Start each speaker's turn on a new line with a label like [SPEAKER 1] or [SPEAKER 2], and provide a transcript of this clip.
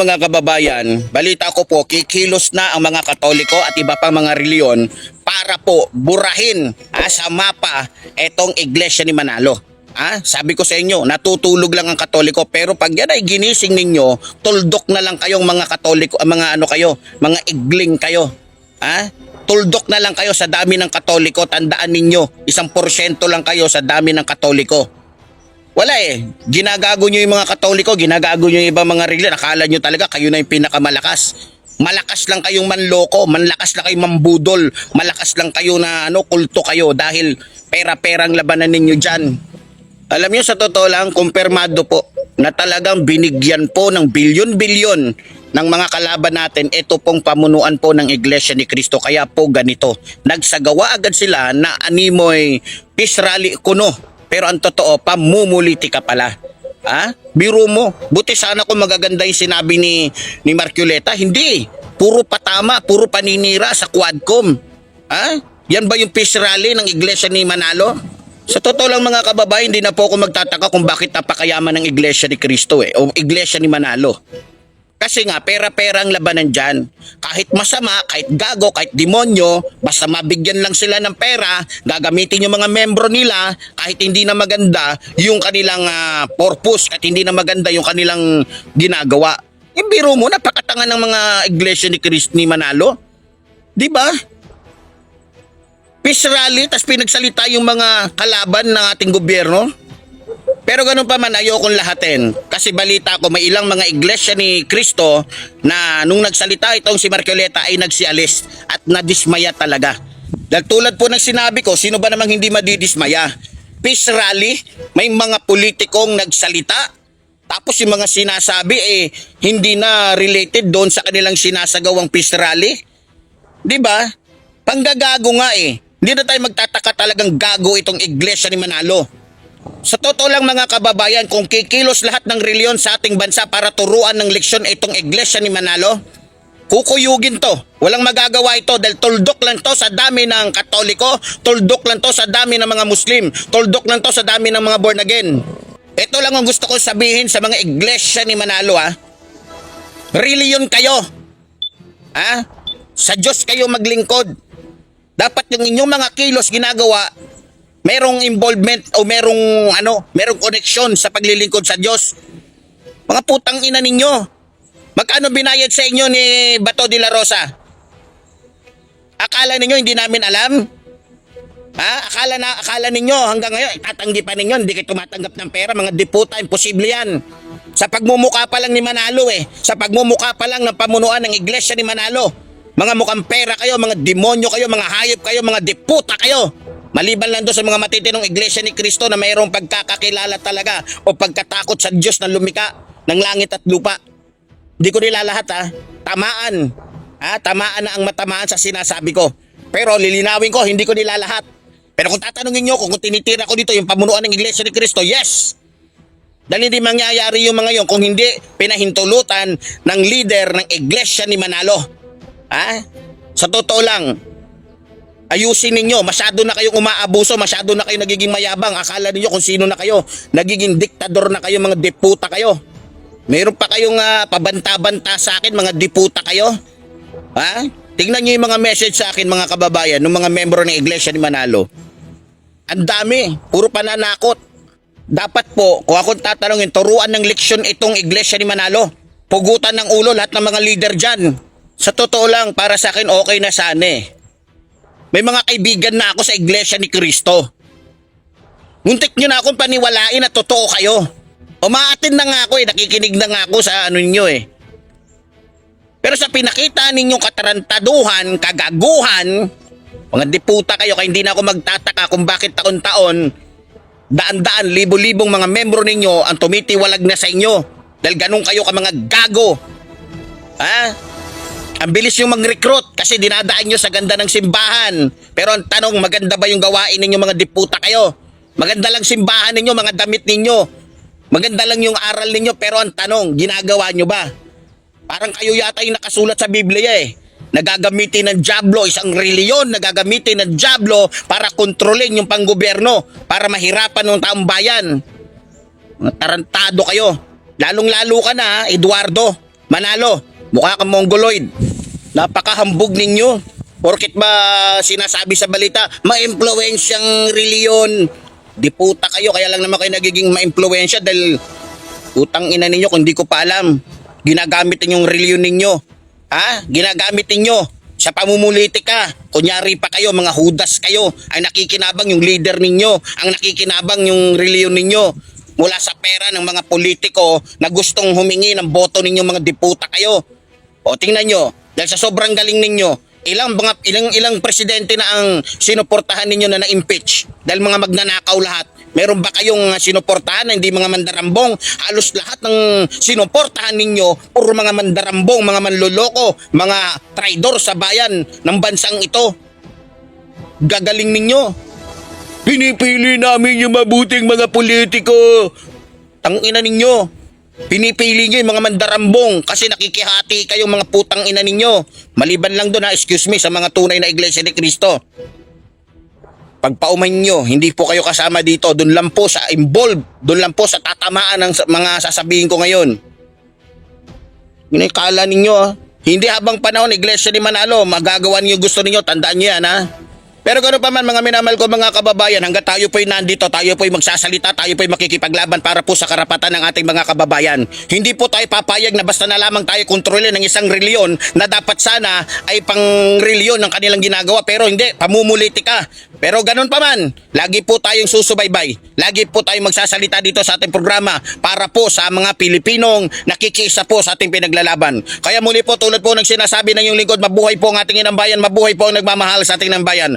[SPEAKER 1] mga kababayan, balita ko po, kikilos na ang mga katoliko at iba pang mga reliyon para po burahin ah, sa mapa etong iglesia ni Manalo. Ah, sabi ko sa inyo, natutulog lang ang katoliko pero pag yan ay ginising ninyo, tuldok na lang kayong mga katoliko, ah, mga ano kayo, mga igling kayo. Ah, tuldok na lang kayo sa dami ng katoliko, tandaan ninyo, isang porsyento lang kayo sa dami ng katoliko. Wala eh. Ginagago nyo yung mga katoliko, ginagago nyo yung ibang mga religion. Akala nyo talaga kayo na yung pinakamalakas. Malakas lang kayong manloko, malakas lang kayong mambudol, malakas lang kayo na ano, kulto kayo dahil pera-perang labanan ninyo dyan. Alam nyo sa totoo lang, kumpirmado po na talagang binigyan po ng bilyon-bilyon ng mga kalaban natin ito pong pamunuan po ng Iglesia ni Cristo. Kaya po ganito, nagsagawa agad sila na animoy peace rally kuno. Pero ang totoo, pamumuliti ka pala. Ha? Biro mo. Buti sana kung magaganda yung sinabi ni, ni Marculeta. Hindi. Puro patama, puro paninira sa Quadcom. Ha? Yan ba yung peace rally ng Iglesia ni Manalo? Sa totoo lang mga kababayan, hindi na po ako magtataka kung bakit napakayaman ng Iglesia ni Cristo eh, o Iglesia ni Manalo. Kasi nga, pera-pera ang labanan dyan. Kahit masama, kahit gago, kahit demonyo, basta mabigyan lang sila ng pera, gagamitin yung mga membro nila, kahit hindi na maganda yung kanilang ah, purpose, at hindi na maganda yung kanilang ginagawa. Yung biro mo, napakatanga ng mga iglesia ni Christ ni Manalo. Di ba? Peace rally, tas pinagsalita yung mga kalaban ng ating gobyerno. Pero ganun pa man, ayokong lahatin. Kasi balita ko, may ilang mga iglesia ni Cristo na nung nagsalita itong si Marcoleta ay nagsialis at nadismaya talaga. Dahil tulad po ng sinabi ko, sino ba namang hindi madidismaya? Peace rally, may mga politikong nagsalita. Tapos yung mga sinasabi eh, hindi na related doon sa kanilang sinasagawang peace rally. Di ba? Panggagago nga eh. Hindi na tayo magtataka talagang gago itong iglesia ni Manalo. Sa totoo lang mga kababayan, kung kikilos lahat ng reliyon sa ating bansa para turuan ng leksyon itong iglesia ni Manalo, kukuyugin to. Walang magagawa ito dahil tuldok lang to sa dami ng katoliko, tuldok lang to sa dami ng mga muslim, tuldok lang to sa dami ng mga born again. Ito lang ang gusto ko sabihin sa mga iglesia ni Manalo ha. Reliyon kayo. Ha? Sa Diyos kayo maglingkod. Dapat yung inyong mga kilos ginagawa merong involvement o merong ano, merong koneksyon sa paglilingkod sa Diyos. Mga putang ina ninyo. Magkano binayad sa inyo ni Bato de la Rosa? Akala ninyo hindi namin alam? Ha? Akala na akala ninyo hanggang ngayon itatanggi pa ninyo hindi kayo tumatanggap ng pera, mga deputa, imposible 'yan. Sa pagmumuka pa lang ni Manalo eh. Sa pagmumuka pa lang ng pamunuan ng iglesia ni Manalo. Mga mukhang pera kayo, mga demonyo kayo, mga hayop kayo, mga deputa kayo. Maliban lang doon sa mga matitinong iglesia ni Kristo na mayroong pagkakakilala talaga o pagkatakot sa Diyos na lumika ng langit at lupa. Hindi ko nila lahat ha. Tamaan. Ha? Tamaan na ang matamaan sa sinasabi ko. Pero lilinawin ko, hindi ko nila lahat. Pero kung tatanungin nyo kung, kung tinitira ko dito yung pamunuan ng iglesia ni Kristo, yes! Dahil hindi mangyayari yung mga yon kung hindi pinahintulutan ng leader ng iglesia ni Manalo. Ha? Sa totoo lang, ayusin ninyo. Masyado na kayong umaabuso, masyado na kayo nagiging mayabang. Akala ninyo kung sino na kayo. Nagiging diktador na kayo, mga deputa kayo. Meron pa kayong ah, pabanta-banta sa akin, mga deputa kayo. Ha? Tingnan nyo yung mga message sa akin, mga kababayan, ng mga membro ng iglesia ni Manalo. Ang dami, puro pananakot. Dapat po, kung ako tatanungin, turuan ng leksyon itong iglesia ni Manalo. Pugutan ng ulo lahat ng mga leader dyan. Sa totoo lang, para sa akin, okay na sana eh. May mga kaibigan na ako sa iglesia ni Kristo. Muntik nyo na akong paniwalain na totoo kayo. Umaatin na nga ako eh, nakikinig na nga ako sa ano ninyo eh. Pero sa pinakita ninyong katarantaduhan, kagaguhan, mga diputa kayo, kaya hindi na ako magtataka kung bakit taon-taon, daan-daan, libo-libong mga membro ninyo ang tumitiwalag na sa inyo. Dahil ganun kayo ka mga gago. Ha? Ang bilis yung mag-recruit kasi dinadaan nyo sa ganda ng simbahan. Pero ang tanong, maganda ba yung gawain ninyo mga diputa kayo? Maganda lang simbahan ninyo, mga damit ninyo. Maganda lang yung aral ninyo, pero ang tanong, ginagawa nyo ba? Parang kayo yata yung nakasulat sa Biblia eh. Nagagamitin ng Diablo, isang reliyon, nagagamitin ng Diablo para kontrolin yung panggobyerno, para mahirapan ng taong bayan. Tarantado kayo. Lalong-lalo ka na, Eduardo. Manalo, mukha kang mongoloid. Napakahambog ninyo. Porkit ba sinasabi sa balita, ma-impluensyang reliyon. Di puta kayo, kaya lang naman kayo nagiging ma-impluensya dahil utang ina ninyo kung di ko pa alam. Ginagamit ninyong reliyon ninyo. Ha? Ginagamit ninyo sa pamumulitika. Kunyari pa kayo, mga hudas kayo, ay nakikinabang yung leader ninyo, ang nakikinabang yung reliyon ninyo mula sa pera ng mga politiko na gustong humingi ng boto ninyo mga diputa kayo. O tingnan nyo, dahil sa sobrang galing ninyo, ilang mga ilang ilang presidente na ang sinuportahan ninyo na na-impeach dahil mga magnanakaw lahat. Meron ba kayong uh, sinuportahan na hindi mga mandarambong? Halos lahat ng sinuportahan ninyo puro mga mandarambong, mga manloloko, mga traidor sa bayan ng bansang ito. Gagaling ninyo. Pinipili namin yung mabuting mga politiko. Tangina ninyo. Pinipili nyo yung mga mandarambong kasi nakikihati kayong mga putang ina ninyo. Maliban lang doon ha, excuse me, sa mga tunay na iglesia ni Kristo. Pagpauman nyo, hindi po kayo kasama dito. Doon lang po sa involved. Doon lang po sa tatamaan ng mga sasabihin ko ngayon. Yun ay kala ninyo. Hindi habang panahon, iglesia ni Manalo, magagawa niyo gusto ninyo, tandaan niyo yan ha. Pero ganoon pa man mga minamahal ko mga kababayan, hanggat tayo po'y nandito, tayo po'y magsasalita, tayo po'y makikipaglaban para po sa karapatan ng ating mga kababayan. Hindi po tayo papayag na basta na lamang tayo kontrolin ng isang reliyon na dapat sana ay pang reliyon ng kanilang ginagawa pero hindi, pamumulitika. Pero ganoon pa man, lagi po tayong susubaybay. Lagi po tayong magsasalita dito sa ating programa para po sa mga Pilipinong nakikisa po sa ating pinaglalaban. Kaya muli po tulad po ng sinasabi ng yung lingkod, mabuhay po ang ating inambayan, mabuhay po ang nagmamahal sa ating inambayan.